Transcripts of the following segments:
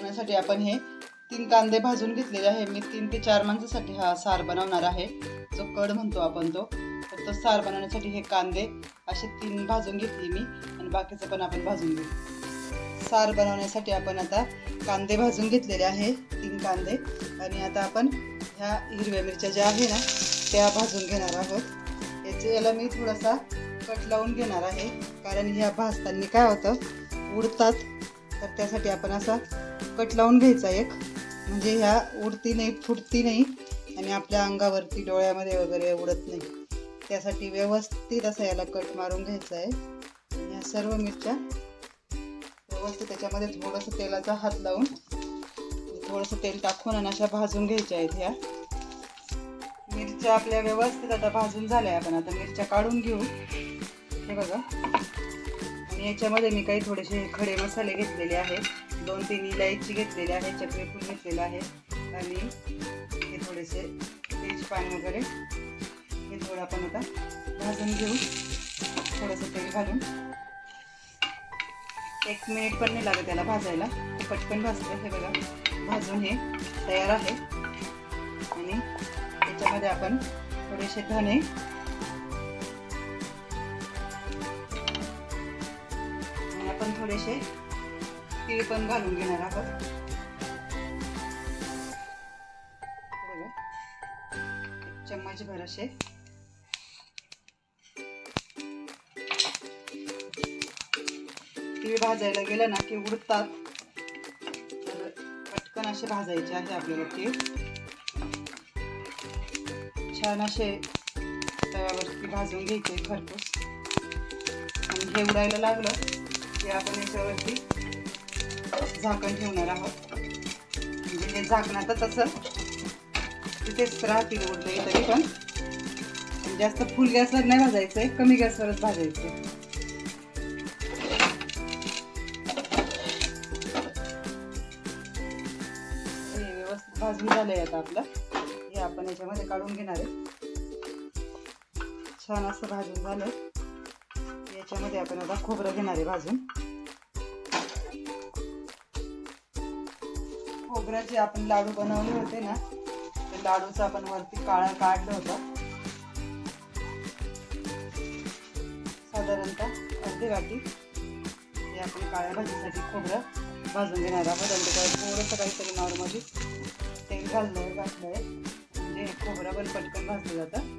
बनवण्यासाठी आपण हे तीन कांदे भाजून घेतलेले आहे. मी तीन ते चार माणसासाठी हा सार बनवणार आहे. जो कड म्हणतो आपण तो. तर तो सार बनवण्यासाठी हे कांदे असे तीन भाजून घेतले मी आणि बाकीचं पण आपण भाजून घेऊ. सार बनवण्यासाठी आपण आता कांदे भाजून घेतलेले आहे तीन कांदे. आणि आता आपण ह्या हिरव्या मिरच्या ज्या आहे ना त्या भाजून घेणार आहोत. याचे याला मी थोडासा कट लावून घेणार आहे. कारण ह्या भाजताना काय होतं? उडतात. तर त्यासाठी आपण असा कट लावून घ्यायचा एक. म्हणजे ह्या उडती नाही फुटती नाही आणि आपल्या अंगावरती डोळ्यामध्ये वगैरे उडत नाही. त्यासाठी व्यवस्थित असा याला कट मारून घ्यायचा आहे. आणि ह्या सर्व मिरच्या व्यवस्थित त्याच्यामध्ये थोडंसं तेलाचा हात लावून थोडंसं तेल टाकून आणि अशा भाजून घ्यायच्या आहेत ह्या. मिरच्या आपल्या व्यवस्थित आता भाजून झाल्या आपण आता मिरच्या काढून घेऊ. हे बघा. आणि याच्यामध्ये मी काही थोडेसे खडे मसाले घेतलेले आहेत. दोन तीन इलायची घेतलेली आहे चक्रीफूल घेतलेलं आहे. आणि हे थोडेसे तेजपान वगैरे. हे थोडं आपण आता भाजून घेऊ. थोडंसं तेल घालून. एक मिनिट पण नाही लागत त्याला भाजायला. ते पटकन भाजतं हे बघा भाजून हे तयार आहे. आणि त्याच्यामध्ये आपण थोडेसे धणे. आणि आपण थोडेसे तीळ पण घालून घेणार आहोत चम्मच भर असे तीळ भाजायला गेलं ना की उडतात. तर पटकन असे भाजायचे आहे आपल्याला तीळ छान असे तव्यावरती भाजून घ्यायचे खरपूस आणि हे उडायला लागलं की आपण याच्यावरती झाकण ठेवणार आहोत. म्हणजे हे झाकणाचं तसं तिथेच राहतील उडते तरी पण. जास्त फुल गॅसवर नाही भाजायचंय कमी गॅसवरच भाजायचं हे व्यवस्थित भाजून झालंय आता आपलं. हे आपण याच्यामध्ये काढून घेणार आहे. छान असं भाजून झालं याच्यामध्ये आपण आता खोबरं घेणार आहे भाजून. खोबऱ्याचे आपण लाडू बनवले होते ना ते लाडूचं आपण वरती काळा काढलं होतं. साधारणतः अर्धी वाटी हे आपण काळ्या भाजीसाठी खोबरं भाजून घेणार आहोत. आणि त्याच्यावर थोडंसं काहीतरी नॉर्मली तेल घाललं घातलंय. म्हणजे खोबरं पण पटकन भाजलं जातं.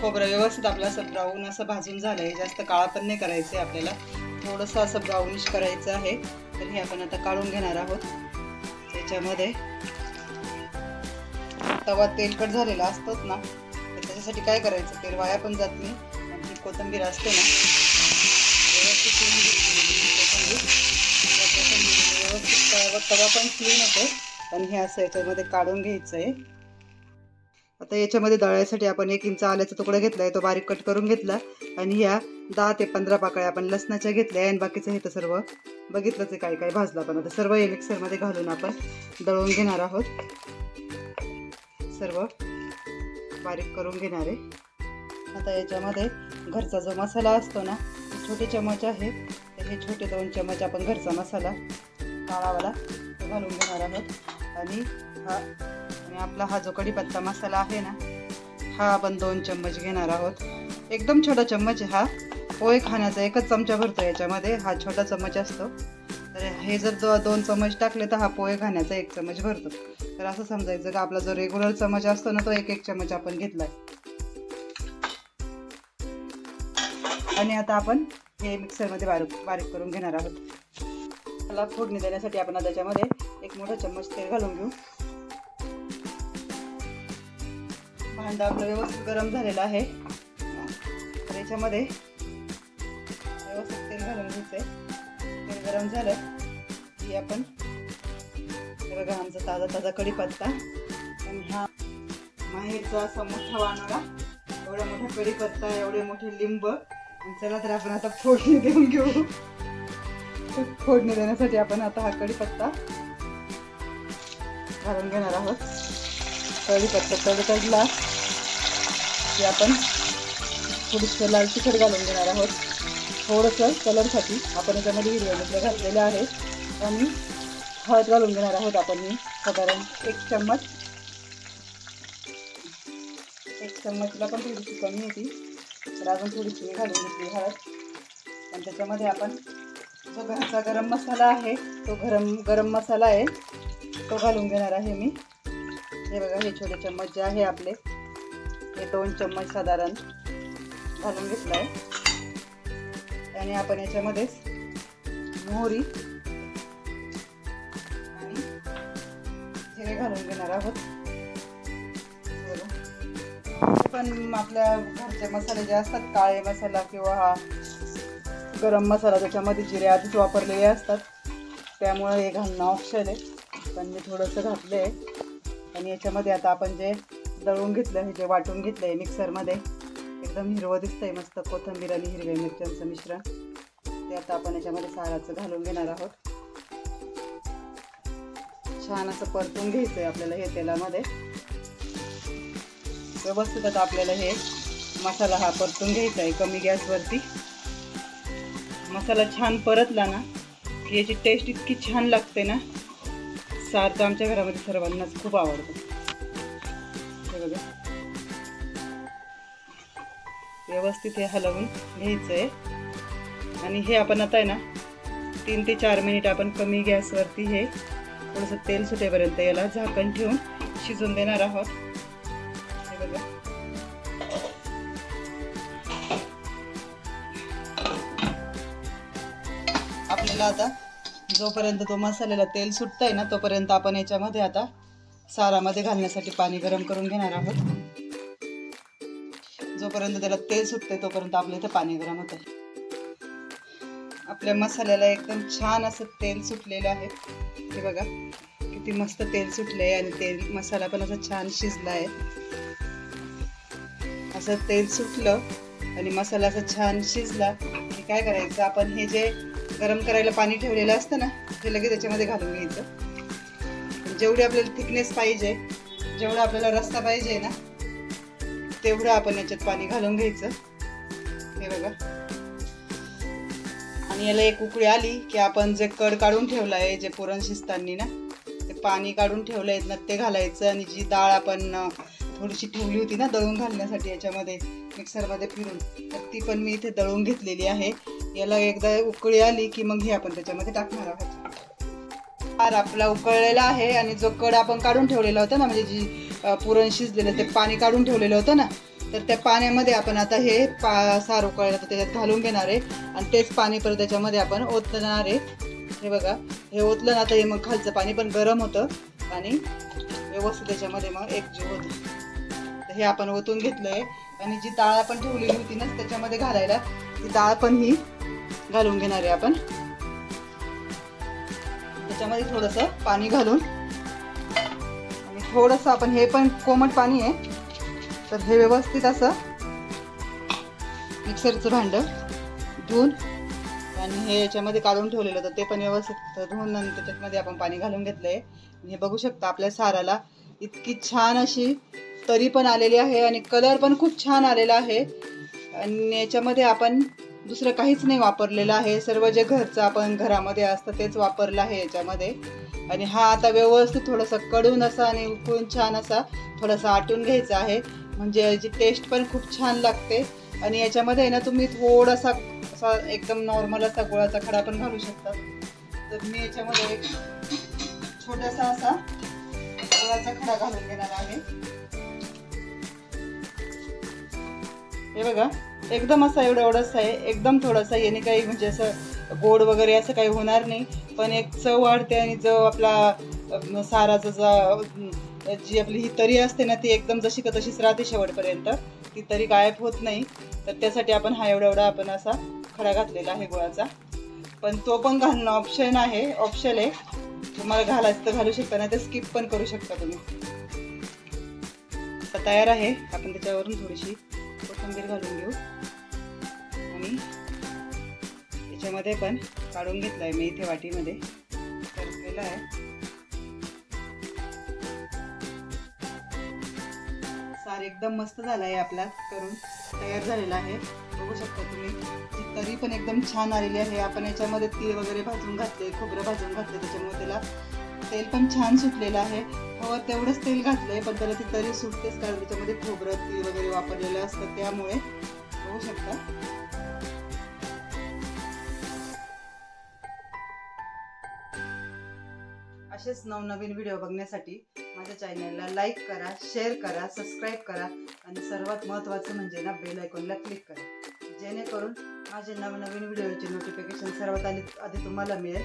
खोबरं व्यवस्थित आपलं असं ब्राऊन असं भाजून झालं आहे जास्त काळा पण नाही करायचं आहे आपल्याला. थोडंसं असं ब्राऊनिश करायचं आहे. तर हे आपण आता काढून घेणार आहोत. त्याच्यामध्ये तवा तेलकट झालेला असतोच ना. तर त्याच्यासाठी काय करायचं? तेल वाया पण जात नाही. आणि कोथंबीर कोथिंबीर असते ना. व्यवस्थित व्यवस्थित तवा पण क्लीन होतो आणि हे असं याच्यामध्ये काढून घ्यायचं आहे आता याच्यामध्ये दळायसाठी आपण एक इंच आल्याचा तुकडा घेतला आहे तो बारीक कट करून घेतला. आणि ह्या दहा ते पंधरा पाकळ्या आपण लसणाच्या घेतल्या आणि बाकीचं हे तर सर्व बघितलंच आहे काय काय भाजलं आपण. आता सर्व हे मिक्सरमध्ये घालून आपण दळून घेणार आहोत. सर्व बारीक करून घेणार आहे. आता याच्यामध्ये घरचा जो मसाला असतो ना छोटे चमच आहे तर हे छोटे दोन चमच आपण घरचा मसाला काळावाला घालून घेणार आहोत. आणि हा आणि आपला हा जो कढीपत्ता मसाला आहे ना हा आपण दोन चम्मच घेणार आहोत. एकदम छोटा चम्मच हा. पोहे खाण्याचा एकच चमचा भरतो याच्यामध्ये. हा छोटा चम्मच असतो. तर हे जर दो दोन चम्मच टाकले तर हा पोहे खाण्याचा एक चम्मच भरतो. तर असं समजायचं का आपला जो रेग्युलर चम्मच असतो ना तो एक एक चम्मच आपण घेतलाय. आणि आता आपण हे मिक्सरमध्ये बारीक बारीक करून घेणार आहोत. त्याला फोडणी देण्यासाठी आपण त्याच्यामध्ये एक मोठा चम्मच तेल घालून घेऊ. भांडं आपलं व्यवस्थित गरम झालेला आहे. तर याच्यामध्ये व्यवस्थित तेल घालून घ्यायचंय तेल गरम झालं की आपण बघा आमचा ताजा ताजा कढीपत्ता आणि हा माहेरचा असा मोठा वानोळा एवढा मोठा कढीपत्ता एवढे मोठे लिंब. आणि चला तर आपण आता फोडणी देऊन घेऊ. फोडणी देण्यासाठी आपण आता हा कढीपत्ता घालून घेणार आहोत. कढीपत्ता तडतडला. की आपण थोडीसं लाल तिखट घालून घेणार आहोत. थोडंसं कलरसाठी आपण याच्यामध्ये हिरव्या मिरच्या घातलेल्या आहेत. आणि हळद घालून घेणार आहोत आपण मी. साधारण एक चम्मच. एक चम्मचला पण थोडीशी कमी होती तर अजून थोडीशी घालून घेतली हळद. आणि त्याच्यामध्ये आपण जो घरचा गरम मसाला आहे तो गरम गरम मसाला आहे तो घालून घेणार आहे मी. हे बघा हे छोटे चम्मच जे आहे आपले. हे दोन चम्मच साधारण घालून घेतलं आहे आणि आपण याच्यामध्येच मोहरी आणि जिरे घालून घेणार आहोत. पण आपल्या घरचे मसाले जे असतात काळे मसाला किंवा हा गरम मसाला त्याच्यामध्ये जिरे आधीच वापरलेले असतात त्यामुळे हे घालणं ऑप्शन आहे. पण मी थोडंसं घातलं आहे आणि याच्यामध्ये आता आपण जे दळून घेतलं हे जे वाटून घेतलं आहे मिक्सरमध्ये. एकदम हिरवं दिसतंय मस्त कोथिंबीर आणि हिरव्या मिरच्यांचं मिश्रण. ते आता आपण याच्यामध्ये साराचं घालून घेणार आहोत. छान असं परतून घ्यायचं आहे आपल्याला हे तेलामध्ये. व्यवस्थित आता आपल्याला हे मसाला हा परतून घ्यायचा आहे कमी गॅसवरती. मसाला छान परतला ना की याची टेस्ट इतकी छान लागते ना. सार तर आमच्या घरामध्ये सर्वांनाच खूप आवडतं. हे बघा. व्यवस्थित हे हलवून घ्यायचं आहे आणि हे आपण आता आहे ना तीन ते चार मिनिट आपण कमी गॅसवरती हे थोडंसं तेल सुटेपर्यंत याला झाकण ठेवून शिजून देणार आहोत. हे बघा. आपल्याला आता जोपर्यंत तो मसाल्याला तेल सुटतंय आहे ना तोपर्यंत आपण याच्यामध्ये आता सारामध्ये घालण्यासाठी पाणी गरम करून घेणार आहोत. जोपर्यंत त्याला तेल सुटते तोपर्यंत आपल्या इथे पाणी गरम होत आहे आपल्या मसाल्याला एकदम छान असं तेल सुटलेलं आहे. हे बघा किती मस्त तेल सुटलंय आणि तेल मसाला पण असा छान शिजला आहे असं तेल सुटलं आणि मसाला असा छान शिजला की काय करायचं? आपण हे जे गरम करायला पाणी ठेवलेलं असतं ना ते लगेच त्याच्यामध्ये घालून घ्यायचं. जेवढी आपल्याला थिकनेस पाहिजे जेवढा आपल्याला रस्ता पाहिजे ना तेवढं आपण याच्यात पाणी घालून घ्यायचं. हे बघा. आणि याला एक उकळी आली की आपण जे कड काढून ठेवलं आहे जे पुरण शिजतानी ना ते पाणी काढून ठेवलं आहे ना ते घालायचं आणि जी डाळ आपण थोडीशी ठेवली होती ना दळून घालण्यासाठी याच्यामध्ये मिक्सरमध्ये फिरून तर ती पण मी इथे दळून घेतलेली आहे. याला एकदा उकळी आली की मग हे आपण त्याच्यामध्ये टाकणार आहोत. पार आपला उकळलेला आहे आणि जो कड आपण काढून ठेवलेला होता ना म्हणजे जी पुरण शिजलेलं ते पाणी काढून ठेवलेलं होतं ना तर त्या पाण्यामध्ये आपण आता हे पा सार उकळलं तर त्याच्यात घालून घेणार आहे. आणि तेच पाणी परत त्याच्यामध्ये आपण ओतणार आहे. हे बघा हे ओतलं ना तर हे मग खालचं पाणी पण गरम होतं. आणि व्यवस्थित त्याच्यामध्ये मग एकजीव होतं. तर हे आपण ओतून घेतलं आहे आणि जी डाळ आपण ठेवलेली होती ना त्याच्यामध्ये घालायला ती डाळ पण ही घालून घेणार आहे आपण. त्याच्यामध्ये थोडंसं पाणी घालून. आणि थोडंसं आपण हे पण कोमट पाणी आहे. तर हे व्यवस्थित असं मिक्सरचं भांडं धुवून आणि हे याच्यामध्ये काढून ठेवलेलं. होतं ते पण व्यवस्थित धुवून आणि त्याच्यामध्ये आपण पाणी घालून घेतलंय. आहे हे बघू शकता आपल्या साराला इतकी छान अशी तरी पण आलेली आहे आणि कलर पण खूप छान आलेला आहे. आणि याच्यामध्ये आपण दुसरं काहीच नाही वापरलेलं आहे. सर्व जे घरचं आपण घरामध्ये असतं तेच वापरलं आहे याच्यामध्ये. आणि हा आता व्यवस्थित थोडंसं कडून असा आणि उकळून छान असा थोडासा आटून घ्यायचा आहे. म्हणजे याची टेस्ट पण खूप छान लागते. आणि याच्यामध्ये आहे ना तुम्ही थोडासा असा एकदम नॉर्मल असा गुळाचा खडा पण घालू शकता. तर मी याच्यामध्ये एक छोटासा असा गुळाचा खडा घालून घेणार आहे. हे बघा. एकदम असा एवढं एवढाच आहे. एकदम थोडासा याने काही म्हणजे असं गोड वगैरे असं काही होणार नाही. पण एक चव वाढते आणि जो आपला साराचा जा जी आपली ही तरी असते ना ती एकदम जशी का तशीच राहते शेवटपर्यंत. ती तरी गायब होत नाही. तर त्यासाठी आपण हा एवढा एवढा आपण असा खडा घातलेला आहे गुळाचा. पण तो पण घालणं ऑप्शन आहे. ऑप्शन आहे. तुम्हाला घालायचं तर घालू शकता नाही तर स्किप पण करू शकता तुम्ही. तयार आहे. आपण त्याच्यावरून थोडीशी कोथिंबीर घालून घेऊ. मी. याच्यामध्ये पण काढून घेतलाय मी इथे वाटीमध्ये. परतलेला आहे. सार एकदम मस्त झालाय आपला करून तयार झालेला आहे. बघू शकता तुम्ही ती तरी पण एकदम छान आलेली आहे. आपण याच्यामध्ये तीळ वगैरे भाजून घातले खोबरं भाजून घातले त्याच्यामुळे त्याला तेल पण छान सुटलेलं आहे. हवं तेवढंच तेल घातलंय पण त्याला ती तरी सुटतेच कारण त्याच्यामध्ये खोबरं तीळ वगैरे वापरलेलं असतं त्यामुळे. बघू शकता. असेच नवनवीन व्हिडिओ बघण्यासाठी माझ्या चॅनलला लाईक करा शेअर करा सबस्क्राईब करा आणि सर्वात महत्त्वाचं म्हणजे ना बेल आयकॉनला क्लिक करा. जेणेकरून माझे नवनवीन व्हिडिओचे नोटिफिकेशन सर्वात आधी आधी तुम्हाला मिळेल.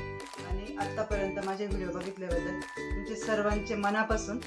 आणि आत्तापर्यंत माझे व्हिडिओ बघितल्याबद्दल तुमचे सर्वांचे मनापासून